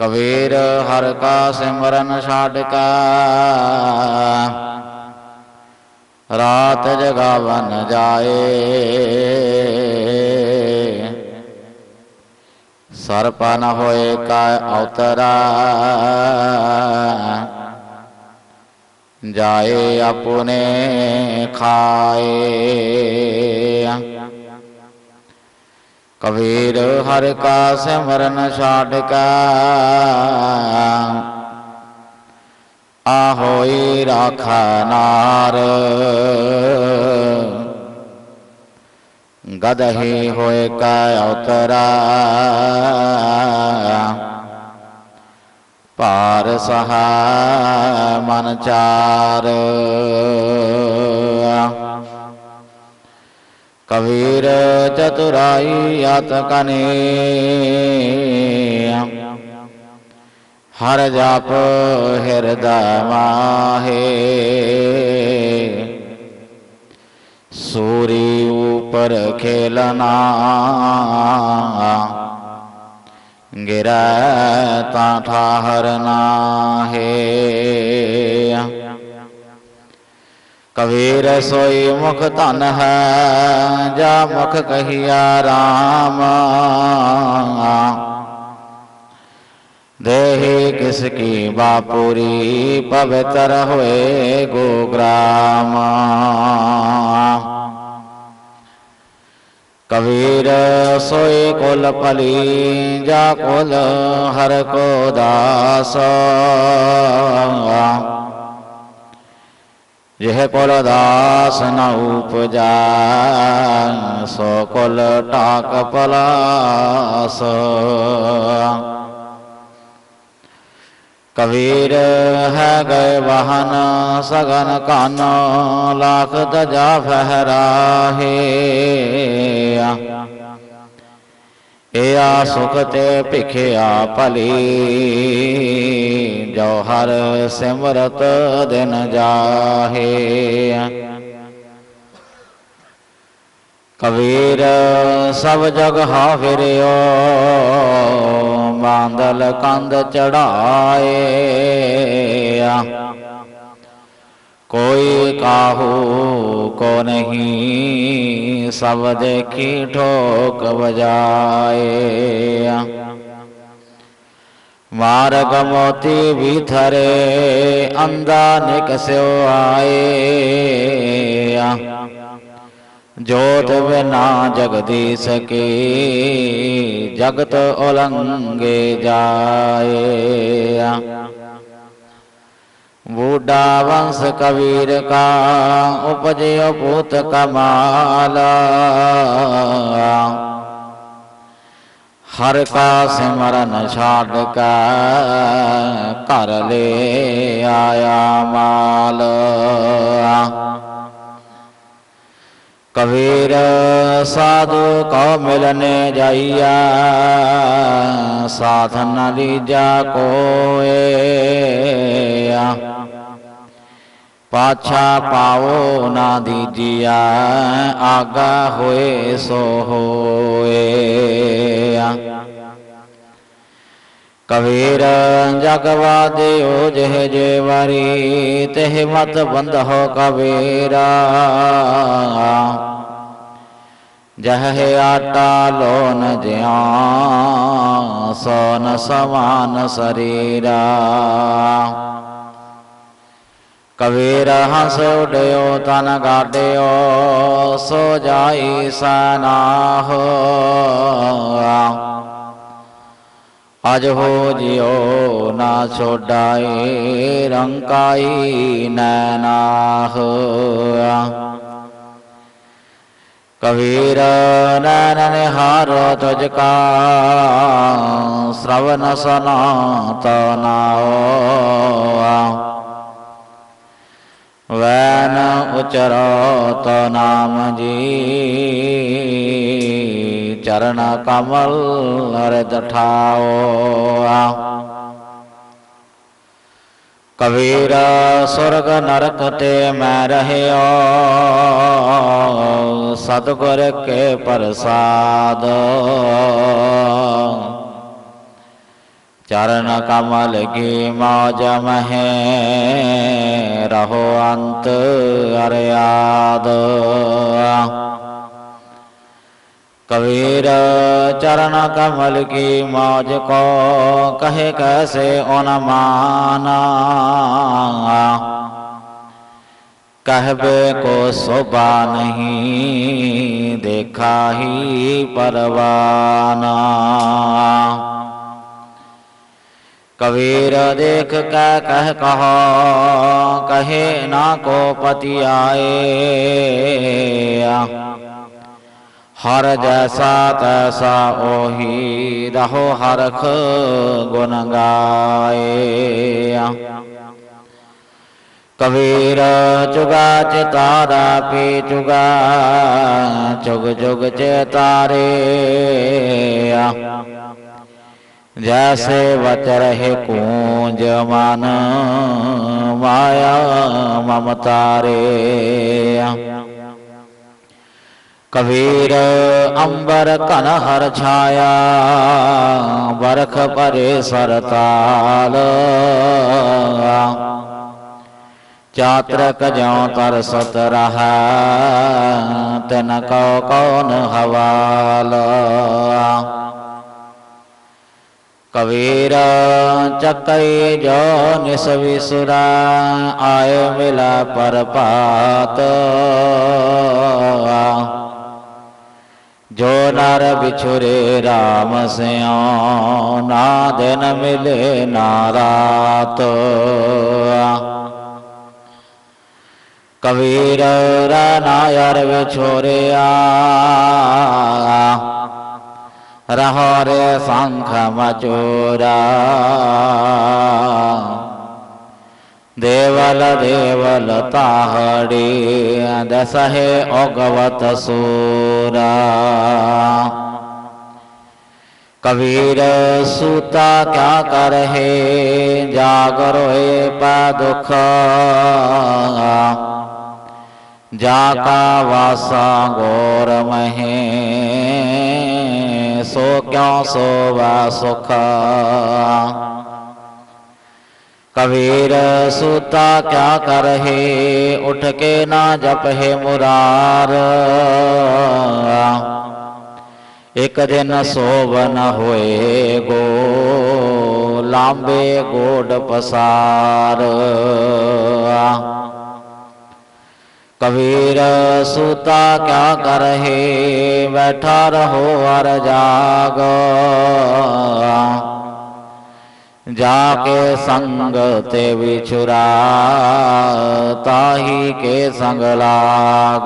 कबीर हर का सिमरन साठ का रात जगावन जाए। सरपा न होए का अवतरा। जाए अपने खाए। ਕਬੀਰ ਹਰ ਕਾ ਸਿਮਰਨ ਛਾੜ ਕਾ। ਆ ਹੋਈ ਰਾਖਾ ਗਦਹੀ ਹੋਏ ਕਾ ਅਵਤਰਾ ਭਾਰ ਸਹਾ ਮਨ ਚਾਰ। कबीर चतुराई यात कने। हर जाप हृदय माहे। सूरी ऊपर खेलना। गिरा ताठा हरना है। ਕਬੀਰ ਸੋਈ ਮੁਖ ਧਨ ਹੈ, ਜਾ ਮੁਖ ਕਹੀਆ ਰਾਮ। ਦੇਹੀ ਕਿਸ ਕੀ ਬਾਪੂਰੀ ਪਵਿੱਤਰ ਹੋਏ ਗੋਗ੍ਰਾਮ। ਕਬੀਰ ਸੋਈ ਕੁਲ ਪਲੀ ਜਾ ਕੁਲ ਹਰ ਕੋ ਦਾਸ। जेह कल दास न उपजा सकल टाक पलास। कबीर है गए वाहन सगन कान, लाख दजा फहराहे। सुख ते भिखिया पली ਜੋ ਹਰ ਸਿਮਰਤ ਦਿਨ ਜਾਹੇ। ਕਬੀਰ ਸਭ ਜਗ ਹਾਫਿਰਿਓ ਬਾਂਦਲ ਕੰਦ ਚੜਾਏ। ਕੋਈ ਕਾਹੂ, ਕੋ ਨਹੀਂ, ਸਭ ਦੇਖੀ ਠੋਕ ਬਜਾਏ मार्ग मोती भी थरे अंदा निकस्यो आए ज्योत बिना जगदीश के जगत उलंगे जाए बूढ़ा वंश कबीर का उपजे पूत कमाला। हर का सिमरन छाड़ कर कर ले आया माल। कबीर साधु को मिलने जाइया, साधन लीजा को पाछा पाओ ना दीजिया, आगा हुए सो होए। ਕਬੀਰ ਜਗਵਾਦਿਓ ਜਿਹ ਜੇ ਵਾਰੀ ਤਿਹ ਮਤ ਬੰਧੋ ਕਬੀਰਾ। ਜਹ ਆਟਾ ਲੋਨ ਜਿਆ ਸੋਨ ਸਮਾਨ ਸਰੀਰਾ। ਕਬੀਰ ਹੰਸ ਉਡਿਓ, ਤਨ ਗਾਡਿਓ, ਸੋ ਜਾਈ ਸਨਾਹ। अज हो जियो ना छोडाए रंकाई नैनाह। कबीर नैन हार तुझका, श्रवण सना तनाओ वैन उचरो तो नाम जी ਚਰਨ ਕਮਲ ਰਜ ਠਾਓ ਕਬੀਰ ਸੁਰਗ ਨਰਕ ਤੇ ਮੈਂ ਰਹਿਓ, ਸਤਗੁਰ ਕੇ ਪ੍ਰਸਾਦ। ਚਰਨ ਕਮਲ ਕੀ ਮੌਜ ਮਹੇ, ਰਹੋ ਅੰਤ ਅਰਿਆਦ। कबीर चरण कमल की मौज को कहे कैसे उनमाना कहबे को शोभा नहीं, देखा ही परवाना। कबीर देख कह कह कहो, कहे ना को पति आए। हर जैसा तैसा ओही रहो हरख गुन गाए। कबीर चुगा चितारा पी चुगा, चुग चुग चेतारे। जैसे बच रहे कूंज मन, माया ममतारे कबीर अंबर कनहर छाया, बरख परे सरताल। चात्रक जो तरसत रहा तन कौन हवाल। कबीर चकई जो निस विसुरा आय मिला पर पात। जो नर बिछुरे राम से ना दिन मिले ना रात कबीर नायर बिछोरे रहो रे शंख मचोरा। देवल देवल ताहड़ी, दसहे ओगवत सूरा। कबीर सूता क्या कर? है जागरो पा दुख। जाका वासा गौर महे। सो क्यों सोवा सुख? कबीर सूता क्या कर हे उठ के ना जप है मुरार। एक दिन सोवन होए गो, लांबे गोड पसार। कबीर सूता क्या कर हे बैठा रहो अर जाग। जाके संग ते बिछुरा ताही के संग लाग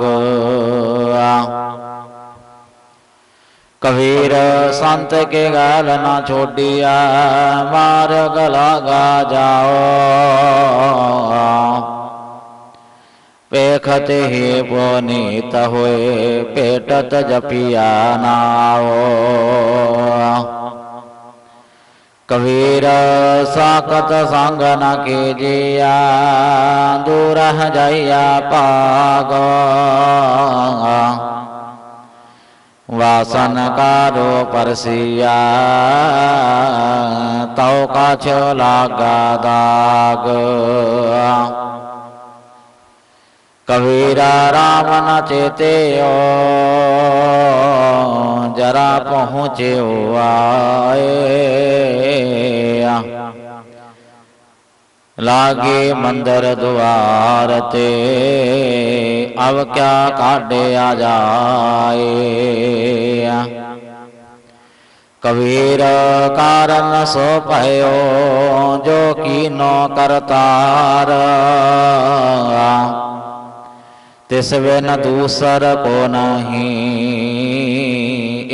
कबीर संत के गाल ना छोड़िया मार गला गा जाओ। पेखत ही पुनीत हुए पेटत जपिया नाओ। कबीर साकत संग न कीजिया दूर जैया पाग। वासन कारो परसिया तो का छोला दाग। कबीरा राम न चेते ओ जरा पहुँचे आए। लागे मंदिर द्वार ते, अब क्या काटे आ जाए। कबीर कारण सो पयो जो की नो करतार। तिस बिन दूसर को नहीं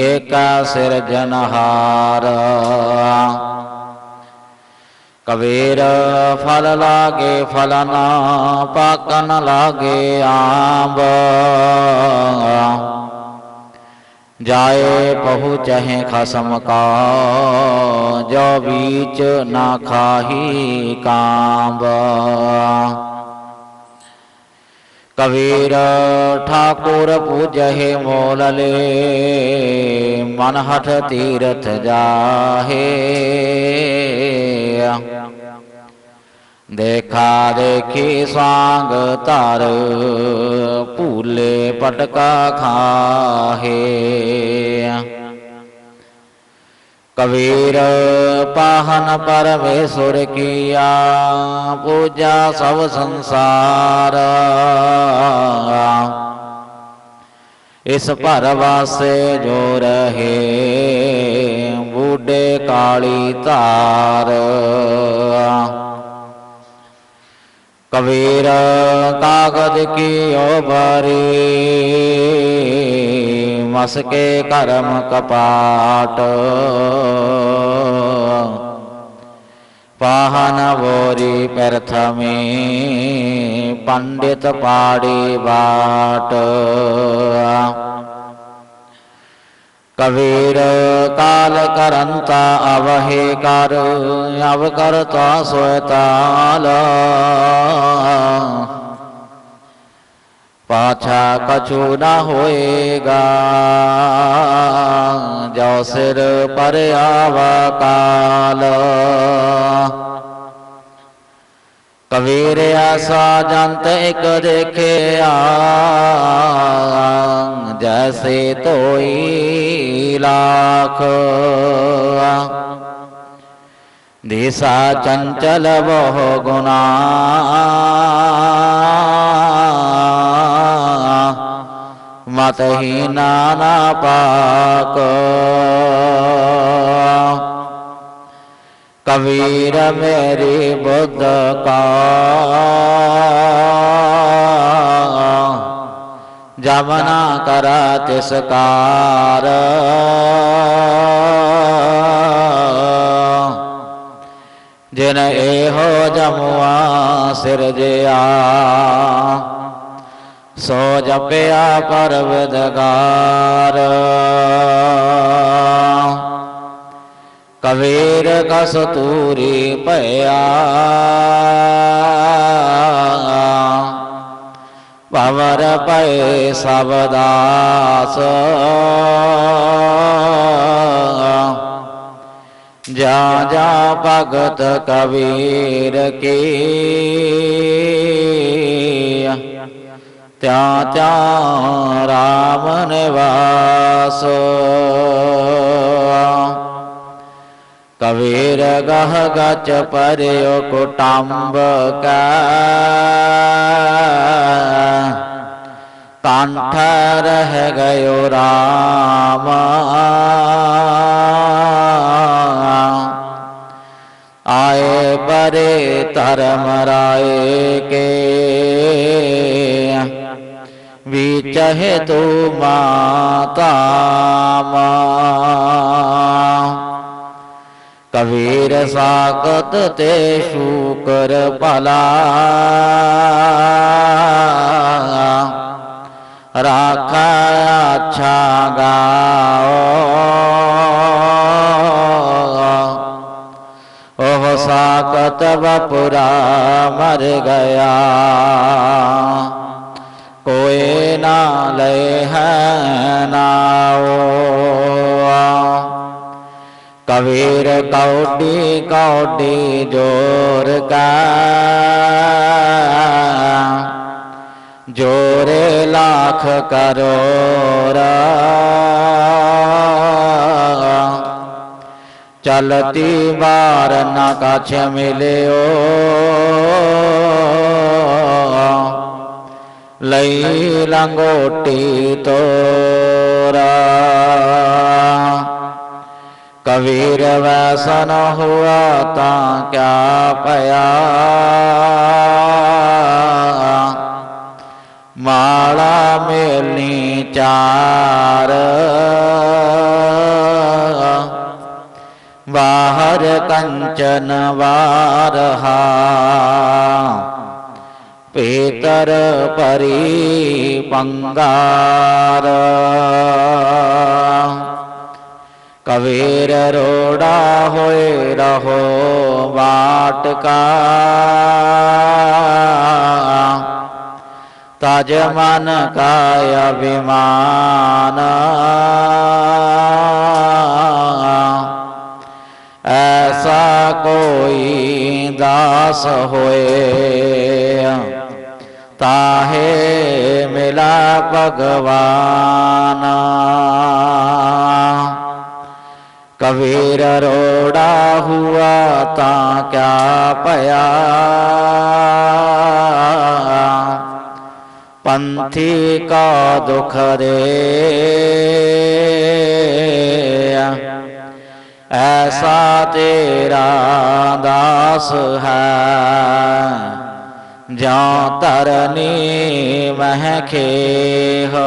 एका सिरजनहार कबीर फल लागे फलना पाकन लागे आंब जाए पहुँचहे खसम का जो बीच ना खाही कांब कबीर ठाकुर पूजहे मोलले, मन हठ तीरथ जाहे। देखा देखी स्वांग तार पूले पटका खाहे। कबीर पाहन परमेश्वर किया, पूजा सब संसार। इस परवासे जो रहे बूढ़े काली तार कबीर कागज़ की ओ ओबरी मसके कर्म कपाट पाहन बोरी प्रथमी पंडित पाड़ी बाट कबीर काल करंता अवहे कर अवकर्ता स्वताल पाछा कछु न होएगा जो सिर पर आवा काल कबीर ऐसा जंत एक देखे आ जैसे तो लाख दिशा चंचल बहु मत ही नाना पाक। कबीर मेरी बुद्ध का जमना करा। तिसकार जिन एहो जमुआ सिरजया। सो जपया पर विदगार कबीर कसतूरी पया। पवर पय सबदास जा जा भगत कबीर की। त्या त्या राम निवास कबीर गह गच पर कुटुम्ब कंठ रह गयो राम। आए परे धर्म राय के। विचहे तो माता कबीर साकत ते शुकर पला। राखा अच्छा गाओ। ओह साकत बपुरा मर गया। कोई ना ले है नाओ कबीर कौडी कौडी ज़ोर का। जोरे लाख करोड़ चलती बार न कछ मिले लंगोटी तोरा। कबीर वैसन हुआ ता क्या पया माला मेलनी चार। बाहर कंचन वारहा पीतर परी पंगार कबीर रोड़ा होए रहो बाट का तज मन का अभिमान। ऐसा कोई दास होए। ताहे मिला भगवान। कबीर रोड़ा हुआ ता क्या पया। पंथी का दुख दे। ऐसा तेरा दास है। जो तरनी महखे हो